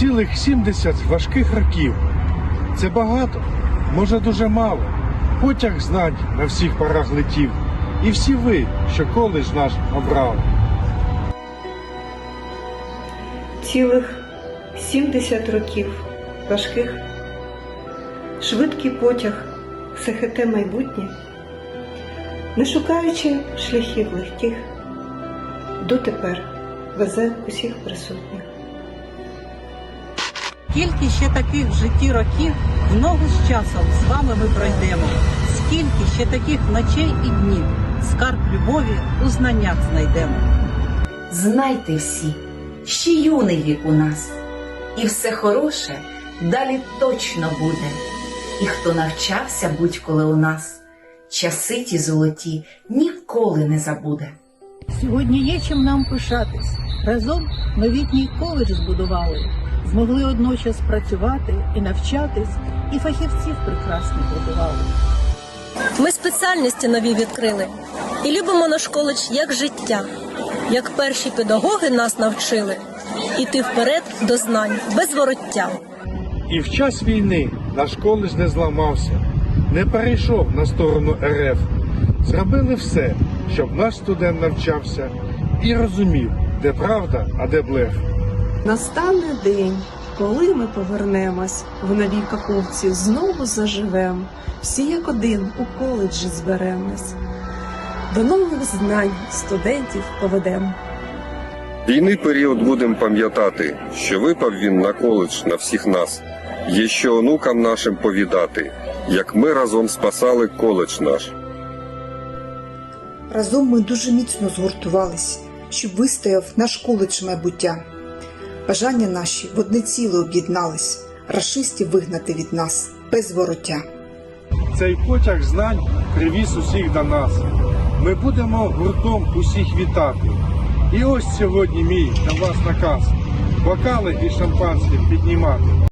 Цілих 70 важких років. Це багато, може дуже мало. Потяг знань на всіх парах летів. І всі ви, що коледж наш обрали. цілих 70 років важких, швидкий потяг сихете майбутнє, не шукаючи шляхів легких, дотепер везе усіх присутніх. Скільки ще таких в житті років в ногу з часом з вами ми пройдемо. Скільки ще таких ночей і днів скарб любові у знаннях знайдемо. Знайте всі, ще юний вік у нас, і все хороше далі точно буде. І хто навчався будь-коли у нас, часи ті золоті ніколи не забуде. Сьогодні є чим нам пишатись. Разом новітній коледж збудували, змогли одночас працювати і навчатись, і фахівців прекрасних годували. Ми спеціальності нові відкрили і любимо наш коледж як життя, як перші педагоги нас навчили іти вперед до знань без вороття. І в час війни наш коледж не зламався, не перейшов на сторону РФ. Зробили все, щоб наш студент навчався і розумів, де правда, а де блеф. Настане день, коли ми повернемось в новій каховці, знову заживем, всі як один у коледжі зберемось. До нових знань студентів поведем. Війни період будемо пам'ятати, що випав він на коледж на всіх нас. Є що онукам нашим повідати, як ми разом спасали коледж наш. Разом ми дуже міцно згуртувались, щоб вистояв наш коледж майбуття. Бажання наші в одне ціле об'єднались, рашистів вигнати від нас без вороття. Цей потяг знань привіз усіх до нас. Ми будемо гуртом усіх вітати. І ось сьогодні мій на вас наказ. Бокали і шампанське піднімати.